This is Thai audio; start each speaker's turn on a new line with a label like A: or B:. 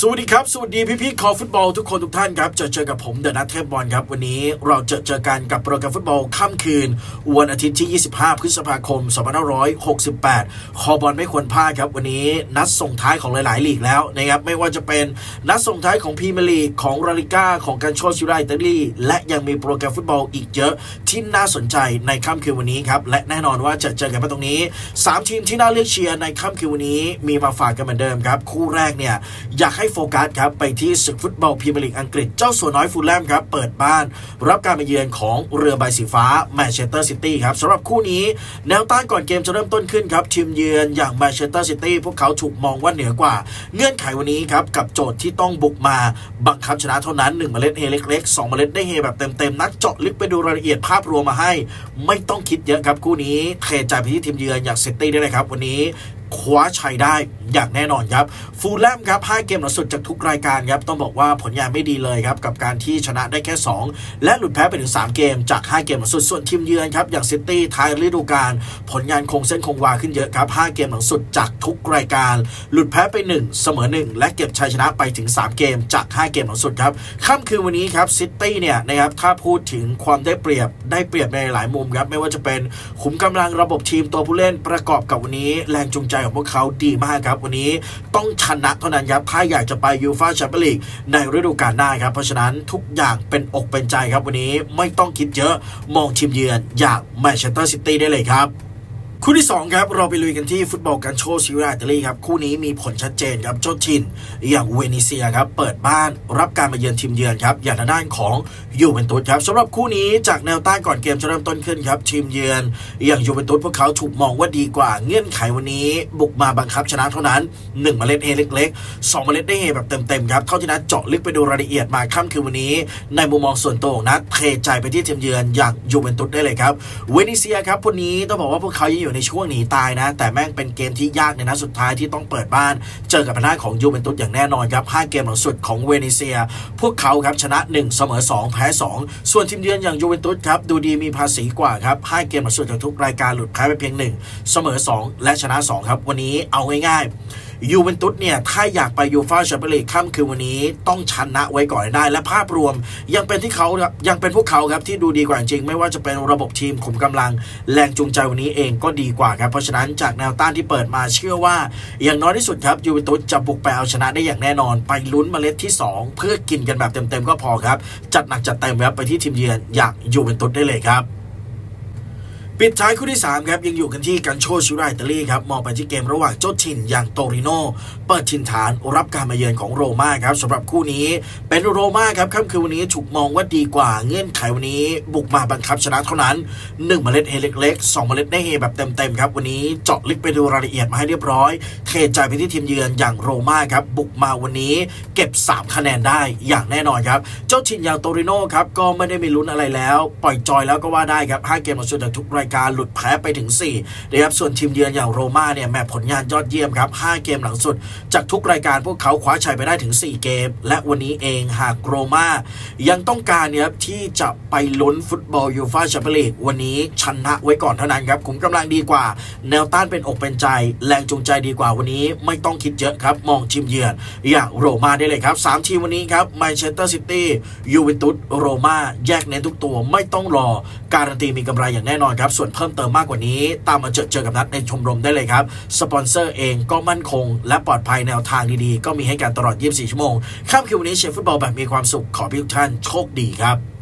A: สวัสดีครับ สวัสดีพี่พี่ๆคอฟุตบอลทุกคนทุกท่านครับเจอเจอกับผมเดอะนัทเทพบอลครับ วันนี้เราจะเจอกันกับโปรแกรมฟุตบอลค่ำคืน วันอาทิตย์ที่ 25 พฤษภาคม 2568 คอบอลไม่ควรพลาดครับ วันนี้นัดส่งท้ายของหลายๆลีกแล้วนะครับ ไม่ว่าจะเป็นนัดส่งท้ายของพรีเมียร์ลีกของลาลิก้าของการโชชิราอิตาลีและยังมีโปรแกรมฟุตบอลอีกเยอะที่น่าสนใจในค่ำคืนวันนี้ครับและแน่นอนว่าจะเจอกันมาตรงนี้สามทีมที่น่าเลือกเชียร์ในค่ำคืนวันนี้มีมาฝากกันเหมือนเดิมครับคู่แรกเนี่ยอยากให้โฟกัสครับไปที่ศึกฟุตบอลพรีเมียร์ลีกอังกฤษเจ้าสัวน้อยฟูลแลมครับเปิดบ้าน รับการมาเยือนของเรือใบสีฟ้าแมนเชสเตอร์ซิตี้ครับสำหรับคู่นี้แนวต้านก่อนเกมจะเริ่มต้นขึ้นครับทีมเยือนอย่างแมนเชสเตอร์ซิตี้พวกเขาถูกมองว่าเหนือกว่า เงื่อนไขวันนี้ครับกับโจทย์ที่ต้องบุกมาบังคับชนะเท่านั้น1เมล็ดเฮเล็กๆ2เมล็ดได้เฮแบบเต็มๆนักเจาะลึกไปดูรายละเอียดภาพรวมมาให้ ไม่ต้องคิดเยอะครับคู่นี้เทใจไปที่ทีมเยือนอย่างซิตี้ได้เลยครับวันนี้ คว้าชัยได้อย่างแน่นอนครับ ฟูลแลมครับ5เกมหลังสุดจากทุกรายการครับ ต้องบอกว่าผลงานไม่ดีเลยครับ กับการที่ชนะได้แค่ 2 และหลุดแพ้ไปถึง 3 เกมจาก 5 เกมหลังสุด ส่วนทีมเยือนครับ อย่างซิตี้ท้ายฤดูกาลผลงานคงเส้นคงวาขึ้นเยอะครับ 5 เกมหลังสุดจากทุกรายการ หลุดแพ้ไป 1 เสมอ 1 และเก็บชัยชนะไปถึง 3 เกมจาก 5 เกมหลังสุดครับค่ำคืนวันนี้ครับซิตี้เนี่ยนะครับถ้าพูดถึงความได้เปรียบได้เปรียบในหลายมุมครับไม่ว่าจะเป็นขุมกำลังระบบทีมตัวผู้เล่นประกอบกับวันนี้แรงจูงใจของพวกเขาดีมากครับ วันนี้ต้องชนะเท่านั้นครับถ้าอยากจะไปยูฟาแชมเปี้ยนลีกในฤดูกาลหน้าครับ เพราะฉะนั้นทุกอย่างเป็นอกเป็นใจครับวันนี้ไม่ต้องคิดเยอะมองทีมเยือนอย่างแมนเชสเตอร์ซิตี้ได้เลยครับ คู่ที่ 2 ครับเราไปลุยกันที่ฟุตบอลกันโชซิราอิตาลีครับ คู่นี้มีผลชัดเจนครับเจ้าทินอย่างเวนิเซียครับ เปิดบ้านรับการมาเยือนทีมเยือนครับ อย่างทางด้านของยูเวนตุสครับสำหรับคู่นี้จากแนวต้านก่อนเกมจะเริ่มต้นขึ้นครับ ทีมเยือน อย่างยูเวนตุสพวกเขาถูกมองว่าดีกว่าเงื่อนไขวันนี้ บุกมาบังคับชนะเท่านั้น1เมล็ดเฮเล็กๆ2เมล็ดได้เฮแบบเต็มๆครับเท่าที่นัดเจาะลึกไปดูรายละเอียดมาค่ำคืนวันนี้ ในมุมมองส่วนตัวของนัดเทใจไปที่ทีมเยือนอย่างยูเวนตุสได้เลยครับเวนิเซียครับวันนี้ต้องบอกว่าพวกเขายังอยู่ในช่วงหนีตายนะ แต่แม่งเป็นเกมที่ยากในนัดสุดท้ายที่ต้องเปิดบ้าน เจอกับพน้าของยูเวนตุสอย่างแน่นอนครับ5เกมหลังสุดของเวนิเซีย พวกเขาครับชนะ 1 เสมอ 2 แพ้ 2 ส่วนทีมเยือนอย่างยูเวนตุสครับดูดีมีภาษีกว่าครับ5เกมหลังสุดจากทุกรายการหลุดแพ้ไปเพียง 1 เสมอ 2 และชนะ 2 ครับ วันนี้เอาง่ายๆ ยูเวนตุสเนี่ยถ้าอยากไปยูฟาแชมเปี้ยนลีกค่ำคืนวันนี้ต้องชนะไว้ก่อนได้ และภาพรวมยังเป็นที่เขาครับยังเป็นพวกเขาครับที่ดูดีกว่าจริง ไม่ว่าจะเป็นระบบทีมขุมกำลัง แรงจูงใจวันนี้เองก็ดีกว่าครับเพราะฉะนั้นจากแนวต้านที่เปิดมาเชื่อว่า อย่างน้อยที่สุดครับยูเวนตุสจะบุกไปเอาชนะได้อย่างแน่นอน ไปลุ้นเมล็ดที่ 2 เพื่อกินกันแบบเต็มๆก็พอครับ จัดหนักจัดเต็มครับไปที่ทีมเยือนอย่างยูเวนตุสได้เลยครับ ปิดท้ายคู่ที่ 3 ครับ ยังอยู่กันที่กันโชชิราอิตาลีครับมองไปที่เกมระหว่างเจ้าถิ่นอย่างโตริโนเปิดถิ่นฐานรับการมาเยือนของโรม่าครับสำหรับคู่นี้เป็นโรม่าครับค่ำคืนวันนี้ถูกมองว่าดีกว่าเงื่อนไขวันนี้ บุกมาบังคับชนะเท่านั้น 1 เมล็ดเฮเล็กๆ2เมล็ดได้เฮแบบเต็มๆครับวันนี้เจาะลึกไปดูรายละเอียดมาให้เรียบร้อย เทใจไปที่ทีมเยือนอย่างโรม่าครับบุกมาวันนี้เก็บ 3 คะแนนได้อย่างแน่นอนครับเจ้าถิ่นอย่างโตริโนครับก็ไม่ได้มีลุ้นอะไรแล้ว ปล่อยจอยแล้วก็ว่าได้ครับ5เกมหลังสุดจากทุกรายการหลุดแพ้ไปถึง4นะครับส่วนทีมเยือนอย่างโรม่าเนี่ยแม้ผลงานยอดเยี่ยมครับ 5 เกมหลังสุด จากทุกรายการพวกเขาคว้าชัยไปได้ถึง 4 เกม และวันนี้เองหากโรม่ายังต้องการเนี่ยครับที่จะไปลุ้นฟุตบอลยูฟ่าแชมเปี้ยนลีกวันนี้ชนะไว้ก่อนเท่านั้นครับขุมกำลังดีกว่า แนวต้านเป็นอกเป็นใจ แรงจูงใจดีกว่าวันนี้ ไม่ต้องคิดเยอะครับ มองทีมเยือนอย่างโรม่าได้เลยครับสามทีมวันนี้ครับแมนเชสเตอร์ซิตี้ยูเวนตุสโรม่าแยกเน้นทุกตัวไม่ต้องรอการันตีมีกำไรอย่างแน่นอนครับส่วนเพิ่มเติมมากกว่านี้ ตามมาเจอเจอกับนัดในชมรมได้เลยครับ สปอนเซอร์เองก็มั่นคง และปลอดภัยแนวทางดีๆ ก็มีให้การตลอด 24 ชั่วโมงข้ามคืนวันนี้เชียร์ฟุตบอลแบบมีความสุขขอให้ทุกท่านโชคดีครับ